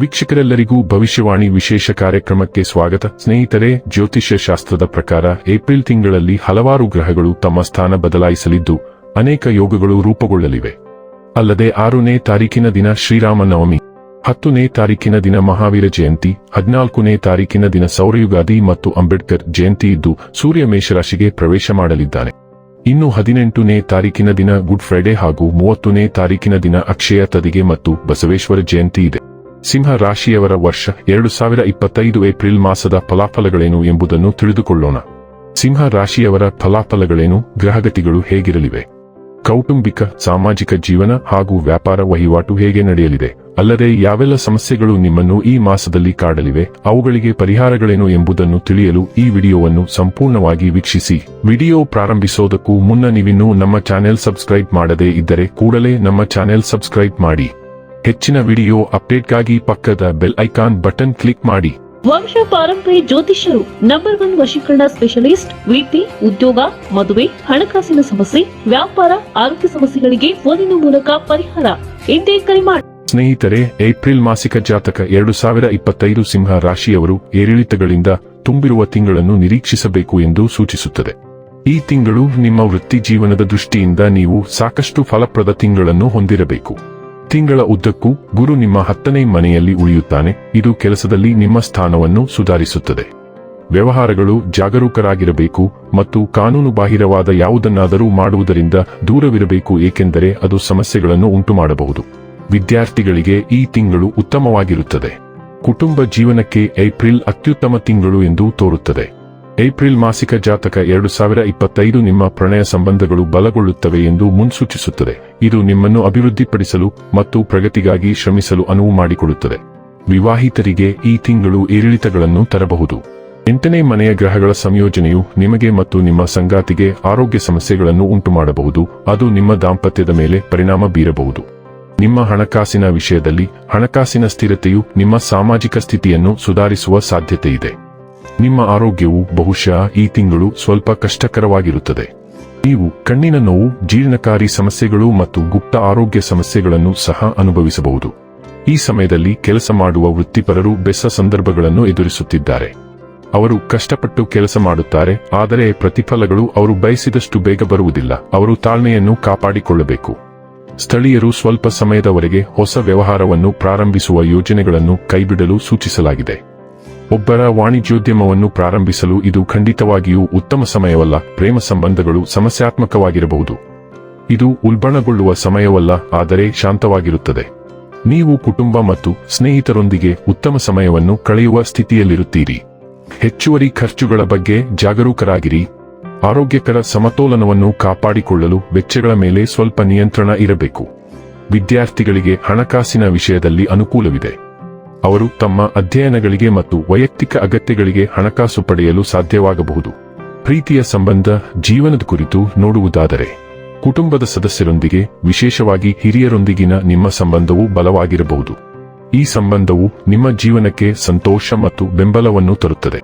ವೀಕ್ಷಕರೆಲ್ಲರಿಗೂ ಭವಿಷ್ಯವಾಣಿ ವಿಶೇಷ ಕಾರ್ಯಕ್ರಮಕ್ಕೆ ಸ್ವಾಗತ. ಸ್ನೇಹಿತರೆ, ಜ್ಯೋತಿಷ್ಯ ಶಾಸ್ತ್ರದ ಪ್ರಕಾರ ಏಪ್ರಿಲ್ ತಿಂಗಳಲ್ಲಿ ಹಲವಾರು ಗ್ರಹಗಳು ತಮ್ಮ ಸ್ಥಾನ ಬದಲಾಯಿಸಲಿದ್ದು, ಅನೇಕ ಯೋಗಗಳು ರೂಪುಗೊಳ್ಳಲಿವೆ. ಅಲ್ಲದೆ ಆರನೇ ತಾರೀಕಿನ ದಿನ ಶ್ರೀರಾಮನವಮಿ ಹತ್ತನೇ ತಾರೀಕಿನ ದಿನ ಮಹಾವೀರ ಜಯಂತಿ, ಹದಿನಾಲ್ಕನೇ ತಾರೀಕಿನ ದಿನ ಸೌರಯುಗಾದಿ ಮತ್ತು ಅಂಬೇಡ್ಕರ್ ಜಯಂತಿ ಇದ್ದು, ಸೂರ್ಯ ಮೇಷರಾಶಿಗೆ ಪ್ರವೇಶ ಮಾಡಲಿದ್ದಾನೆ. ಇನ್ನು ಹದಿನೆಂಟನೇ ತಾರೀಕಿನ ದಿನ ಗುಡ್ ಫ್ರೈಡೆ ಹಾಗೂ ಮೂವತ್ತನೇ ತಾರೀಕಿನ ದಿನ ಅಕ್ಷಯ ತದಿಗೆ ಮತ್ತು ಬಸವೇಶ್ವರ ಜಯಂತಿ ಇದೆ. ಸಿಂಹ ರಾಶಿಯವರ ವರ್ಷ ಎರಡು ಸಾವಿರ ಇಪ್ಪತ್ತೈದು ಏಪ್ರಿಲ್ ಮಾಸದ ಫಲಾಫಲಗಳೇನು ಎಂಬುದನ್ನು ತಿಳಿದುಕೊಳ್ಳೋಣ. ಸಿಂಹ ರಾಶಿಯವರ ಫಲಾಫಲಗಳೇನು, ಗ್ರಹಗತಿಗಳು ಹೇಗಿರಲಿವೆ? ಕೌಟುಂಬಿಕ, ಸಾಮಾಜಿಕ ಜೀವನ ಹಾಗೂ ವ್ಯಾಪಾರ ವಹಿವಾಟು ಹೇಗೆ ನಡೆಯಲಿದೆ? ಅಲ್ಲದೆ ಯಾವೆಲ್ಲ ಸಮಸ್ಯೆಗಳು ನಿಮ್ಮನ್ನು ಈ ಮಾಸದಲ್ಲಿ ಕಾಡಲಿವೆ? ಅವುಗಳಿಗೆ ಪರಿಹಾರಗಳೇನು ಎಂಬುದನ್ನು ತಿಳಿಯಲು ಈ ವಿಡಿಯೋವನ್ನು ಸಂಪೂರ್ಣವಾಗಿ ವೀಕ್ಷಿಸಿ. ವಿಡಿಯೋ ಪ್ರಾರಂಭಿಸೋದಕ್ಕೂ ಮುನ್ನ ನೀವಿನ್ನೂ ನಮ್ಮ ಚಾನೆಲ್ ಸಬ್ಸ್ಕ್ರೈಬ್ ಮಾಡದೇ ಇದ್ದರೆ ಕೂಡಲೇ ನಮ್ಮ ಚಾನೆಲ್ ಸಬ್ಸ್ಕ್ರೈಬ್ ಮಾಡಿ. ಹೆಚ್ಚಿನ ವಿಡಿಯೋ ಅಪ್ಡೇಟ್ಗಾಗಿ ಪಕ್ಕದ ಬೆಲ್ ಐಕಾನ್ ಬಟನ್ ಕ್ಲಿಕ್ ಮಾಡಿ. ವಂಶ ಪಾರಂಪರಿ ಜ್ಯೋತಿಷ್ಯರು ನಂಬರ್ ಒನ್ ವಶೀಕರಣ ಸ್ಪೆಷಲಿಸ್ಟ್ ವೀತಿ ಉದ್ಯೋಗ ಮದುವೆ ಹಣಕಾಸಿನ ಸಮಸ್ಯೆ ವ್ಯಾಪಾರ ಆರೋಗ್ಯ ಸಮಸ್ಯೆಗಳಿಗೆ ಫೋನಿನ ಮೂಲಕ ಪರಿಹಾರ. ಇಂದೇ ಕರೆ ಮಾಡಿ ಸ್ನೇಹಿತರೆ ಏಪ್ರಿಲ್ ಮಾಸಿಕ ಜಾತಕ ಎರಡು ಸಾವಿರ ಇಪ್ಪತ್ತೈದು ಸಿಂಹ ರಾಶಿಯವರು ಏರಿಳಿತಗಳಿಂದ ತುಂಬಿರುವ ತಿಂಗಳನ್ನು ನಿರೀಕ್ಷಿಸಬೇಕು ಎಂದು ಸೂಚಿಸುತ್ತದೆ. ಈ ತಿಂಗಳು ನಿಮ್ಮ ವೃತ್ತಿ ಜೀವನದ ದೃಷ್ಟಿಯಿಂದ ನೀವು ಸಾಕಷ್ಟು ಫಲಪ್ರದ ತಿಂಗಳನ್ನು ಹೊಂದಿರಬೇಕು. ತಿಂಗಳ ಉದ್ದಕ್ಕೂ ಗುರು ನಿಮ್ಮ ಹತ್ತನೇ ಮನೆಯಲ್ಲಿ ಉಳಿಯುತ್ತಾನೆ. ಇದು ಕೆಲಸದಲ್ಲಿ ನಿಮ್ಮ ಸ್ಥಾನವನ್ನು ಸುಧಾರಿಸುತ್ತದೆ. ವ್ಯವಹಾರಗಳು ಜಾಗರೂಕರಾಗಿರಬೇಕು ಮತ್ತು ಕಾನೂನು ಬಾಹಿರವಾದ ಯಾವುದನ್ನಾದರೂ ಮಾಡುವುದರಿಂದ ದೂರವಿರಬೇಕು, ಏಕೆಂದರೆ ಅದು ಸಮಸ್ಯೆಗಳನ್ನು ಉಂಟುಮಾಡಬಹುದು. ವಿದ್ಯಾರ್ಥಿಗಳಿಗೆ ಈ ತಿಂಗಳು ಉತ್ತಮವಾಗಿರುತ್ತದೆ. ಕುಟುಂಬ ಜೀವನಕ್ಕೆ ಏಪ್ರಿಲ್ ಅತ್ಯುತ್ತಮ ತಿಂಗಳು ಎಂದು ತೋರುತ್ತದೆ. ಏಪ್ರಿಲ್ ಮಾಸಿಕ ಜಾತಕ ಎರಡು ಸಾವಿರ ಇಪ್ಪತ್ತೈದು ನಿಮ್ಮ ಪ್ರಣಯ ಸಂಬಂಧಗಳು ಬಲಗೊಳ್ಳುತ್ತವೆ ಎಂದು ಮುನ್ಸೂಚಿಸುತ್ತದೆ. ಇದು ನಿಮ್ಮನ್ನು ಅಭಿವೃದ್ಧಿಪಡಿಸಲು ಮತ್ತು ಪ್ರಗತಿಗಾಗಿ ಶ್ರಮಿಸಲು ಅನುವು ಮಾಡಿಕೊಡುತ್ತದೆ. ವಿವಾಹಿತರಿಗೆ ಈ ತಿಂಗಳು ಏರಿಳಿತಗಳನ್ನು ತರಬಹುದು. ಎಂಟನೇ ಮನೆಯ ಗ್ರಹಗಳ ಸಂಯೋಜನೆಯು ನಿಮಗೆ ಮತ್ತು ನಿಮ್ಮ ಸಂಗಾತಿಗೆ ಆರೋಗ್ಯ ಸಮಸ್ಯೆಗಳನ್ನು ಉಂಟುಮಾಡಬಹುದು. ಅದು ನಿಮ್ಮ ದಾಂಪತ್ಯದ ಮೇಲೆ ಪರಿಣಾಮ ಬೀರಬಹುದು. ನಿಮ್ಮ ಹಣಕಾಸಿನ ವಿಷಯದಲ್ಲಿ ಹಣಕಾಸಿನ ಸ್ಥಿರತೆಯು ನಿಮ್ಮ ಸಾಮಾಜಿಕ ಸ್ಥಿತಿಯನ್ನು ಸುಧಾರಿಸುವ ಸಾಧ್ಯತೆ ಇದೆ ನಿಮ್ಮ ಆರೋಗ್ಯವು ಬಹುಶಃ ಈ ತಿಂಗಳು ಸ್ವಲ್ಪ ಕಷ್ಟಕರವಾಗಿರುತ್ತದೆ. ನೀವು ಕಣ್ಣಿನ ನೋವು, ಜೀರ್ಣಕಾರಿ ಸಮಸ್ಯೆಗಳು ಮತ್ತು ಗುಪ್ತ ಆರೋಗ್ಯ ಸಮಸ್ಯೆಗಳನ್ನು ಸಹ ಅನುಭವಿಸಬಹುದು. ಈ ಸಮಯದಲ್ಲಿ ಕೆಲಸ ಮಾಡುವ ವೃತ್ತಿಪರರು ಬೆಸ ಸಂದರ್ಭಗಳನ್ನು ಎದುರಿಸುತ್ತಿದ್ದಾರೆ. ಅವರು ಕಷ್ಟಪಟ್ಟು ಕೆಲಸ ಮಾಡುತ್ತಾರೆ, ಆದರೆ ಪ್ರತಿಫಲಗಳು ಅವರು ಬಯಸಿದಷ್ಟು ಬೇಗ ಬರುವುದಿಲ್ಲ. ಅವರು ತಾಳ್ಮೆಯನ್ನು ಕಾಪಾಡಿಕೊಳ್ಳಬೇಕು. ಸ್ಥಳೀಯರು ಸ್ವಲ್ಪ ಸಮಯದವರೆಗೆ ಹೊಸ ವ್ಯವಹಾರವನ್ನು ಪ್ರಾರಂಭಿಸುವ ಯೋಜನೆಗಳನ್ನು ಕೈಬಿಡಲು ಸೂಚಿಸಲಾಗಿದೆ. ಒಬ್ಬರ ವಾಣಿಜ್ಯೋದ್ಯಮವನ್ನು ಪ್ರಾರಂಭಿಸಲು ಇದು ಖಂಡಿತವಾಗಿಯೂ ಉತ್ತಮ ಸಮಯವಲ್ಲ, ಪ್ರೇಮ ಸಂಬಂಧಗಳು ಸಮಸ್ಯಾತ್ಮಕವಾಗಿರಬಹುದು. ಇದು ಉಲ್ಬಣಗೊಳ್ಳುವ ಸಮಯವಲ್ಲ, ಆದರೆ ಶಾಂತವಾಗಿರುತ್ತದೆ. ನೀವು ಕುಟುಂಬ ಮತ್ತು ಸ್ನೇಹಿತರೊಂದಿಗೆ ಉತ್ತಮ ಸಮಯವನ್ನು ಕಳೆಯುವ ಸ್ಥಿತಿಯಲ್ಲಿರುತ್ತೀರಿ. ಹೆಚ್ಚುವರಿ ಖರ್ಚುಗಳ ಬಗ್ಗೆ ಜಾಗರೂಕರಾಗಿರಿ. ಆರೋಗ್ಯಕರ ಸಮತೋಲನವನ್ನು ಕಾಪಾಡಿಕೊಳ್ಳಲು ವೆಚ್ಚಗಳ ಮೇಲೆ ಸ್ವಲ್ಪ ನಿಯಂತ್ರಣ ಇರಬೇಕು. ವಿದ್ಯಾರ್ಥಿಗಳಿಗೆ ಹಣಕಾಸಿನ ವಿಷಯದಲ್ಲಿ ಅನುಕೂಲವಿದೆ. ಅವರು ತಮ್ಮ ಅಧ್ಯಯನಗಳಿಗೆ ಮತ್ತು ವೈಯಕ್ತಿಕ ಅಗತ್ಯಗಳಿಗೆ ಹಣಕಾಸು ಪಡೆಯಲು ಸಾಧ್ಯವಾಗಬಹುದು. ಪ್ರೀತಿಯ ಸಂಬಂಧ, ಜೀವನದ ಕುರಿತು ನೋಡುವುದಾದರೆ, ಕುಟುಂಬದ ಸದಸ್ಯರೊಂದಿಗೆ, ವಿಶೇಷವಾಗಿ ಹಿರಿಯರೊಂದಿಗಿನ ನಿಮ್ಮ ಸಂಬಂಧವು ಬಲವಾಗಿರಬಹುದು. ಈ ಸಂಬಂಧವು ನಿಮ್ಮ ಜೀವನಕ್ಕೆ ಸಂತೋಷ ಮತ್ತು ಬೆಂಬಲವನ್ನು ತರುತ್ತದೆ.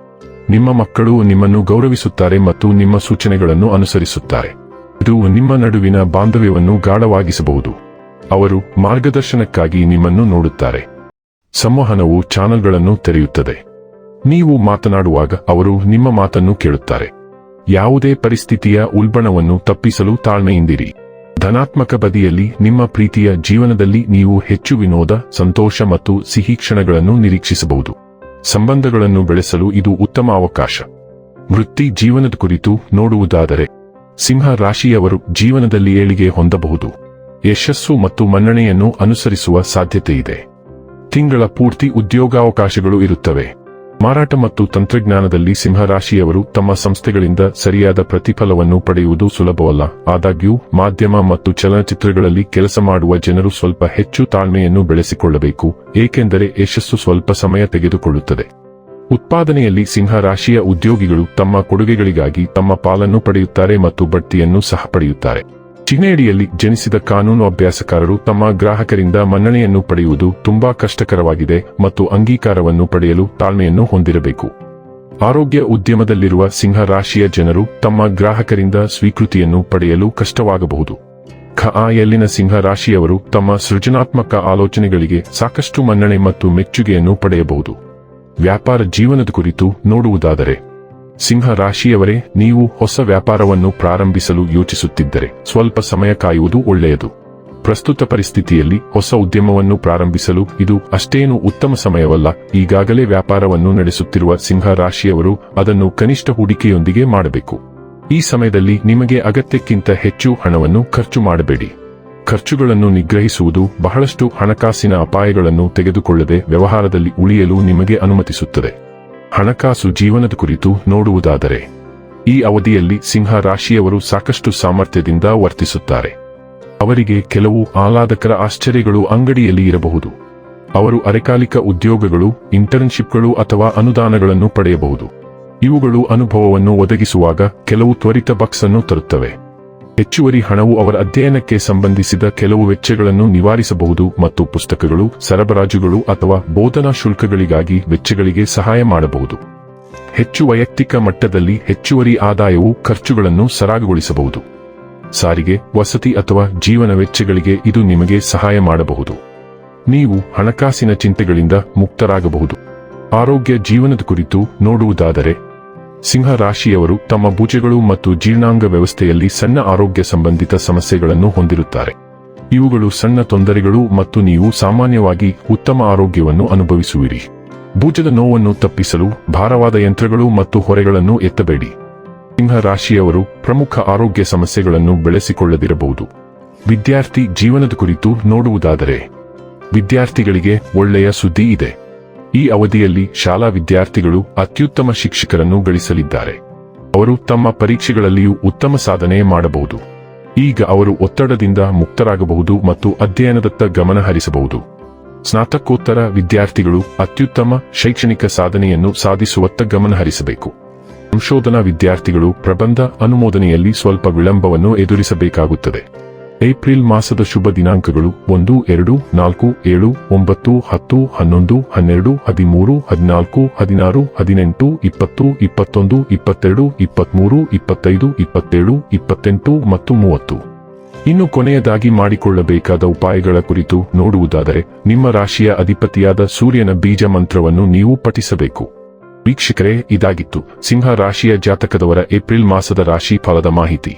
ನಿಮ್ಮ ಮಕ್ಕಳು ನಿಮ್ಮನ್ನು ಗೌರವಿಸುತ್ತಾರೆ ಮತ್ತು ನಿಮ್ಮ ಸೂಚನೆಗಳನ್ನು ಅನುಸರಿಸುತ್ತಾರೆ. ಇದು ನಿಮ್ಮ ನಡುವಿನ ಬಾಂಧವ್ಯವನ್ನು ಗಾಢವಾಗಿಸಬಹುದು. ಅವರು ಮಾರ್ಗದರ್ಶನಕ್ಕಾಗಿ ನಿಮ್ಮನ್ನು ನೋಡುತ್ತಾರೆ. ಸಂವಹನವು ಚಾನಲ್ಗಳನ್ನು ತೆರೆಯುತ್ತದೆ. ನೀವು ಮಾತನಾಡುವಾಗ ಅವರು ನಿಮ್ಮ ಮಾತನ್ನು ಕೇಳುತ್ತಾರೆ. ಯಾವುದೇ ಪರಿಸ್ಥಿತಿಯ ಉಲ್ಬಣವನ್ನು ತಪ್ಪಿಸಲು ತಾಳ್ಮೆಯಿಂದಿರಿ. ಧನಾತ್ಮಕ ಬದಿಯಲ್ಲಿ ನಿಮ್ಮ ಪ್ರೀತಿಯ ಜೀವನದಲ್ಲಿ ನೀವು ಹೆಚ್ಚು ವಿನೋದ, ಸಂತೋಷ ಮತ್ತು ಸಿಹಿ ಕ್ಷಣಗಳನ್ನು ನಿರೀಕ್ಷಿಸಬಹುದು. ಸಂಬಂಧಗಳನ್ನು ಬೆಳೆಸಲು ಇದು ಉತ್ತಮ ಅವಕಾಶ. ವೃತ್ತಿ ಜೀವನದ ಕುರಿತು ನೋಡುವುದಾದರೆ, ಸಿಂಹ ರಾಶಿಯವರು ಜೀವನದಲ್ಲಿ ಏಳಿಗೆ ಹೊಂದಬಹುದು. ಯಶಸ್ಸು ಮತ್ತು ಮನ್ನಣೆಯನ್ನು ಅನುಸರಿಸುವ ಸಾಧ್ಯತೆಯಿದೆ. ತಿಂಗಳ ಪೂರ್ತಿ ಉದ್ಯೋಗಾವಕಾಶಗಳು ಇರುತ್ತವೆ. ಮಾರಾಟ ಮತ್ತು ತಂತ್ರಜ್ಞಾನದಲ್ಲಿ ಸಿಂಹರಾಶಿಯವರು ತಮ್ಮ ಸಂಸ್ಥೆಗಳಿಂದ ಸರಿಯಾದ ಪ್ರತಿಫಲವನ್ನು ಪಡೆಯುವುದು ಸುಲಭವಲ್ಲ. ಆದಾಗ್ಯೂ, ಮಾಧ್ಯಮ ಮತ್ತು ಚಲನಚಿತ್ರಗಳಲ್ಲಿ ಕೆಲಸ ಮಾಡುವ ಜನರು ಸ್ವಲ್ಪ ಹೆಚ್ಚು ತಾಳ್ಮೆಯನ್ನು ಬೆಳೆಸಿಕೊಳ್ಳಬೇಕು, ಏಕೆಂದರೆ ಯಶಸ್ಸು ಸ್ವಲ್ಪ ಸಮಯ ತೆಗೆದುಕೊಳ್ಳುತ್ತದೆ. ಉತ್ಪಾದನೆಯಲ್ಲಿ ಸಿಂಹರಾಶಿಯ ಉದ್ಯೋಗಿಗಳು ತಮ್ಮ ಕೊಡುಗೆಗಳಿಗಾಗಿ ತಮ್ಮ ಪಾಲನ್ನು ಪಡೆಯುತ್ತಾರೆ ಮತ್ತು ಬಡ್ತಿಯನ್ನು ಸಹ ಪಡೆಯುತ್ತಾರೆ. ಚಿಹ್ನೆಯಡಿಯಲ್ಲಿ ಜನಿಸಿದ ಕಾನೂನು ಅಭ್ಯಾಸಕಾರರು ತಮ್ಮ ಗ್ರಾಹಕರಿಂದ ಮನ್ನಣೆಯನ್ನು ಪಡೆಯುವುದು ತುಂಬಾ ಕಷ್ಟಕರವಾಗಿದೆ ಮತ್ತು ಅಂಗೀಕಾರವನ್ನು ಪಡೆಯಲು ತಾಳ್ಮೆಯನ್ನು ಹೊಂದಿರಬೇಕು. ಆರೋಗ್ಯ ಉದ್ಯಮದಲ್ಲಿರುವ ಸಿಂಹ ರಾಶಿಯ ಜನರು ತಮ್ಮ ಗ್ರಾಹಕರಿಂದ ಸ್ವೀಕೃತಿಯನ್ನು ಪಡೆಯಲು ಕಷ್ಟವಾಗಬಹುದು. ಖ ಎಲ್ಲಿನ ಸಿಂಹ ರಾಶಿಯವರು ತಮ್ಮ ಸೃಜನಾತ್ಮಕ ಆಲೋಚನೆಗಳಿಗೆ ಸಾಕಷ್ಟು ಮನ್ನಣೆ ಮತ್ತು ಮೆಚ್ಚುಗೆಯನ್ನು ಪಡೆಯಬಹುದು. ವ್ಯಾಪಾರ ಜೀವನದ ಕುರಿತು ನೋಡುವುದಾದರೆ ಸಿಂಹ ರಾಶಿಯವರೇ ನೀವು ಹೊಸ ವ್ಯಾಪಾರವನ್ನು ಪ್ರಾರಂಭಿಸಲು ಯೋಚಿಸುತ್ತಿದ್ದರೆ ಸ್ವಲ್ಪ ಸಮಯ ಕಾಯುವುದು ಒಳ್ಳೆಯದು. ಪ್ರಸ್ತುತ ಪರಿಸ್ಥಿತಿಯಲ್ಲಿ ಹೊಸ ಉದ್ಯಮವನ್ನು ಪ್ರಾರಂಭಿಸಲು ಇದು ಅಷ್ಟೇನು ಉತ್ತಮ ಸಮಯವಲ್ಲ. ಈಗಾಗಲೇ ವ್ಯಾಪಾರವನ್ನು ನಡೆಸುತ್ತಿರುವ ಸಿಂಹ ರಾಶಿಯವರು ಅದನ್ನು ಕನಿಷ್ಠ ಹೂಡಿಕೆಯೊಂದಿಗೆ ಮಾಡಬೇಕು. ಈ ಸಮಯದಲ್ಲಿ ನಿಮಗೆ ಅಗತ್ಯಕ್ಕಿಂತ ಹೆಚ್ಚು ಹಣವನ್ನು ಖರ್ಚು ಮಾಡಬೇಡಿ. ಖರ್ಚುಗಳನ್ನು ನಿಗ್ರಹಿಸುವುದು ಬಹಳಷ್ಟು ಹಣಕಾಸಿನ ಅಪಾಯಗಳನ್ನು ತೆಗೆದುಕೊಳ್ಳದೆ ವ್ಯವಹಾರದಲ್ಲಿ ಉಳಿಯಲು ನಿಮಗೆ ಅನುಮತಿಸುತ್ತದೆ. ಹಣಕಾಸು ಜೀವನದ ಕುರಿತು ನೋಡುವುದಾದರೆ, ಈ ಅವಧಿಯಲ್ಲಿ ಸಿಂಹ ರಾಶಿಯವರು ಸಾಕಷ್ಟು ಸಾಮರ್ಥ್ಯದಿಂದ ವರ್ತಿಸುತ್ತಾರೆ. ಅವರಿಗೆ ಕೆಲವು ಆಹ್ಲಾದಕರ ಆಶ್ಚರ್ಯಗಳು ಅಂಗಡಿಯಲ್ಲಿ ಇರಬಹುದು. ಅವರು ಅರೆಕಾಲಿಕ ಉದ್ಯೋಗಗಳು, ಇಂಟರ್ನ್ಶಿಪ್ಗಳು ಅಥವಾ ಅನುದಾನಗಳನ್ನು ಪಡೆಯಬಹುದು. ಇವುಗಳು ಅನುಭವವನ್ನು ಒದಗಿಸುವಾಗ ಕೆಲವು ತ್ವರಿತ ಬಕ್ಸ್ ಅನ್ನು ತರುತ್ತವೆ. ಹೆಚ್ಚುವರಿ ಹಣವು ಅವರ ಅಧ್ಯಯನಕ್ಕೆ ಸಂಬಂಧಿಸಿದ ಕೆಲವು ವೆಚ್ಚಗಳನ್ನು ನಿವಾರಿಸಬಹುದು ಮತ್ತು ಪುಸ್ತಕಗಳು, ಸರಬರಾಜುಗಳು ಅಥವಾ ಬೋಧನಾ ಶುಲ್ಕಗಳಿಗಾಗಿ ವೆಚ್ಚಗಳಿಗೆ ಸಹಾಯ ಮಾಡಬಹುದು. ಹೆಚ್ಚು ವೈಯಕ್ತಿಕ ಮಟ್ಟದಲ್ಲಿ ಹೆಚ್ಚುವರಿ ಆದಾಯವು ಖರ್ಚುಗಳನ್ನು ಸರಾಗಗೊಳಿಸಬಹುದು. ಸಾರಿಗೆ, ವಸತಿ ಅಥವಾ ಜೀವನ ವೆಚ್ಚಗಳಿಗೆ ಇದು ನಿಮಗೆ ಸಹಾಯ ಮಾಡಬಹುದು. ನೀವು ಹಣಕಾಸಿನ ಚಿಂತೆಗಳಿಂದ ಮುಕ್ತರಾಗಬಹುದು. ಆರೋಗ್ಯ, ಜೀವನದ ಕುರಿತು ನೋಡುವುದಾದರೆ ಸಿಂಹ ರಾಶಿಯವರು ತಮ್ಮ ಭುಜಗಳು ಮತ್ತು ಜೀರ್ಣಾಂಗ ವ್ಯವಸ್ಥೆಯಲ್ಲಿ ಸಣ್ಣ ಆರೋಗ್ಯ ಸಂಬಂಧಿತ ಸಮಸ್ಯೆಗಳನ್ನು ಹೊಂದಿರುತ್ತಾರೆ. ಇವುಗಳು ಸಣ್ಣ ತೊಂದರೆಗಳು ಮತ್ತು ನೀವು ಸಾಮಾನ್ಯವಾಗಿ ಉತ್ತಮ ಆರೋಗ್ಯವನ್ನು ಅನುಭವಿಸುವಿರಿ. ಭುಜದ ನೋವನ್ನು ತಪ್ಪಿಸಲು ಭಾರವಾದ ಯಂತ್ರಗಳು ಮತ್ತು ಹೊರೆಗಳನ್ನು ಎತ್ತಬೇಡಿ. ಸಿಂಹ ರಾಶಿಯವರು ಪ್ರಮುಖ ಆರೋಗ್ಯ ಸಮಸ್ಯೆಗಳನ್ನು ಬೆಳೆಸಿಕೊಳ್ಳದಿರಬಹುದು. ವಿದ್ಯಾರ್ಥಿ ಜೀವನದ ಕುರಿತು ನೋಡುವುದಾದರೆ, ವಿದ್ಯಾರ್ಥಿಗಳಿಗೆ ಒಳ್ಳೆಯ ಸುದ್ದಿ ಇದೆ. ಈ ಅವಧಿಯಲ್ಲಿ ಶಾಲಾ ವಿದ್ಯಾರ್ಥಿಗಳು ಅತ್ಯುತ್ತಮ ಶಿಕ್ಷಕರನ್ನು ಗಳಿಸಲಿದ್ದಾರೆ. ಅವರು ತಮ್ಮ ಪರೀಕ್ಷೆಗಳಲ್ಲಿಯೂ ಉತ್ತಮ ಸಾಧನೆ ಮಾಡಬಹುದು. ಈಗ ಅವರು ಒತ್ತಡದಿಂದ ಮುಕ್ತರಾಗಬಹುದು ಮತ್ತು ಅಧ್ಯಯನದತ್ತ ಗಮನ ಹರಿಸಬಹುದು. ಸ್ನಾತಕೋತ್ತರ ವಿದ್ಯಾರ್ಥಿಗಳು ಅತ್ಯುತ್ತಮ ಶೈಕ್ಷಣಿಕ ಸಾಧನೆಯನ್ನು ಸಾಧಿಸುವತ್ತ ಗಮನ ಹರಿಸಬೇಕು. ಸಂಶೋಧನಾ ವಿದ್ಯಾರ್ಥಿಗಳು ಪ್ರಬಂಧ ಅನುಮೋದನೆಯಲ್ಲಿ ಸ್ವಲ್ಪ ವಿಳಂಬವನ್ನು ಎದುರಿಸಬೇಕಾಗುತ್ತದೆ. ಏಪ್ರಿಲ್ ಮಾಸದ ಶುಭ ದಿನಾಂಕಗಳು ಒಂದು, ಎರಡು, ನಾಲ್ಕು, ಏಳು, ಒಂಬತ್ತು, ಹತ್ತು, ಹನ್ನೊಂದು, ಹನ್ನೆರಡು, ಹದಿಮೂರು, ಹದಿನಾಲ್ಕು, ಹದಿನಾರು, ಹದಿನೆಂಟು, ಇಪ್ಪತ್ತು, ಇಪ್ಪತ್ತೊಂದು, ಇಪ್ಪತ್ತೆರಡು, ಇಪ್ಪತ್ಮೂರು, ಇಪ್ಪತ್ತೈದು, ಇಪ್ಪತ್ತೇಳು, ಇಪ್ಪತ್ತೆಂಟು ಮತ್ತು ಮೂವತ್ತು. ಇನ್ನು ಕೊನೆಯದಾಗಿ ಮಾಡಿಕೊಳ್ಳಬೇಕಾದ ಉಪಾಯಗಳ ಕುರಿತು ನೋಡುವುದಾದರೆ, ನಿಮ್ಮ ರಾಶಿಯ ಅಧಿಪತಿಯಾದ ಸೂರ್ಯನ ಬೀಜ ಮಂತ್ರವನ್ನು ನೀವು ಪಠಿಸಬೇಕು. ವೀಕ್ಷಕರೇ, ಇದಾಗಿತ್ತು. ಸಿಂಹ ರಾಶಿಯ ಜಾತಕದವರ ಏಪ್ರಿಲ್ ಮಾಸದ ರಾಶಿ ಫಲದ ಮಾಹಿತಿ.